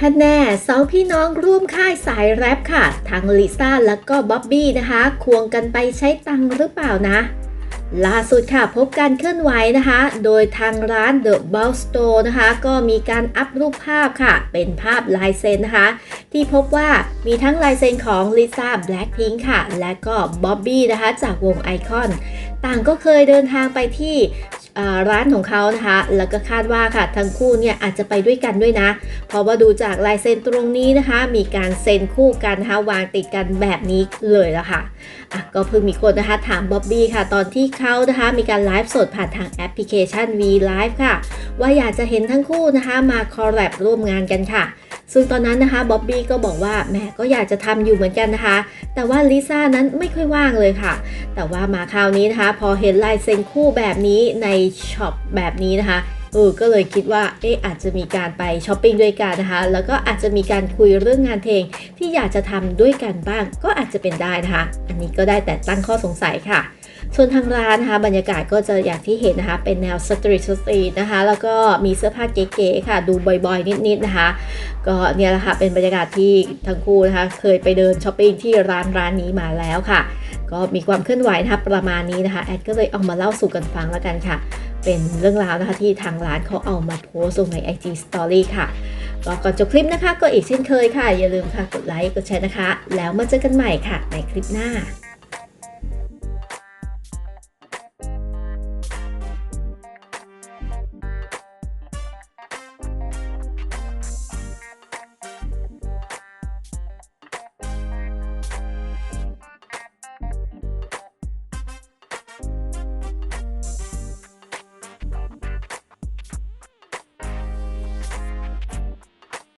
ฮันแน่สองพี่น้องร่วมค่ายสายแรปค่ะ ทั้งลิซ่าแล้วก็บ๊อบบี้นะคะ ควงกันไปใช้ตังหรือเปล่านะ ล่าสุดค่ะพบการเคลื่อนไหวนะคะ โดยทางร้าน The b a l Store นะคะ ก็มีการอัพรูปภาพค่ะ เป็นภาพลายเซ็นนะคะ ที่พบว่ามีทั้งลายเซ็นของลิซ่า Blackpink ค่ะ และก็บ๊อบบี้นะคะ จากวงไอคอน ต่างก็เคยเดินทางไปที่ ร้านของเขานะคะ แล้วก็คาดว่าค่ะทั้งคู่เนี่ยอาจจะไปด้วยกันด้วยนะ เพราะว่าดูจากลายเซ็นตรงนี้นะคะ มีการเซ็นคู่กันนะคะวางติดกันแบบนี้เลยละค่ะอะก็เพิ่งมีคนนะคะถามบ๊อบบี้ค่ะ ตอนที่เขานะคะมีการไลฟ์สดผ่านทางแอปพลิเคชัน V Live ค่ะ ว่าอยากจะเห็นทั้งคู่นะคะมาคอลแลบร่วมงานกันค่ะ ซึ่งตอนนั้นนะคะบ๊อบบี้ก็บอกว่าแหมก็อยากจะทำอยู่เหมือนกันนะคะ แต่ว่าลิซ่านั้นไม่ค่อยว่างเลยค่ะ แต่ว่ามาคราวนี้นะคะ พอเห็นลายเซ็นคู่แบบนี้ในช็อปแบบนี้นะคะเออก็เลยคิดว่าเอ๊ะอาจจะมีการไปช้อปปิ้งด้วยกันนะคะ แล้วก็อาจจะมีการคุยเรื่องงานเพลงที่อยากจะทำด้วยกันบ้าง ก็อาจจะเป็นได้นะคะ อันนี้ก็ได้แต่ตั้งข้อสงสัยค่ะ ส่วนทางร้านนะคะบรรยากาศก็จะอย่างที่เห็นนะคะ เป็นแนวสตรีทสตรีทนะคะ แล้วก็มีเสื้อผ้าเก๋ๆค่ะ ดูบ่อยๆ นิดๆนะคะ ก็เนี่ยแหละค่ะเป็นบรรยากาศที่ทั้งคู่นะคะ เคยไปเดินช้อปปิ้งที่ร้านร้านนี้มาแล้วค่ะ ก็มีความเคลื่อนไหวนะคะประมาณนี้นะคะแอดก็เลยเอามาเล่าสู่กันฟังแล้วกันค่ะ เป็นเรื่องราวนะคะที่ทางร้านเขาเอามาโพสต์ลงใน IG Story ค่ะก็ก่อนจบคลิปนะคะก็อีกเช่นเคยค่ะ อย่าลืมค่ะกดไลค์กดแชร์นะคะ แล้วมาเจอกันใหม่ค่ะในคลิปหน้า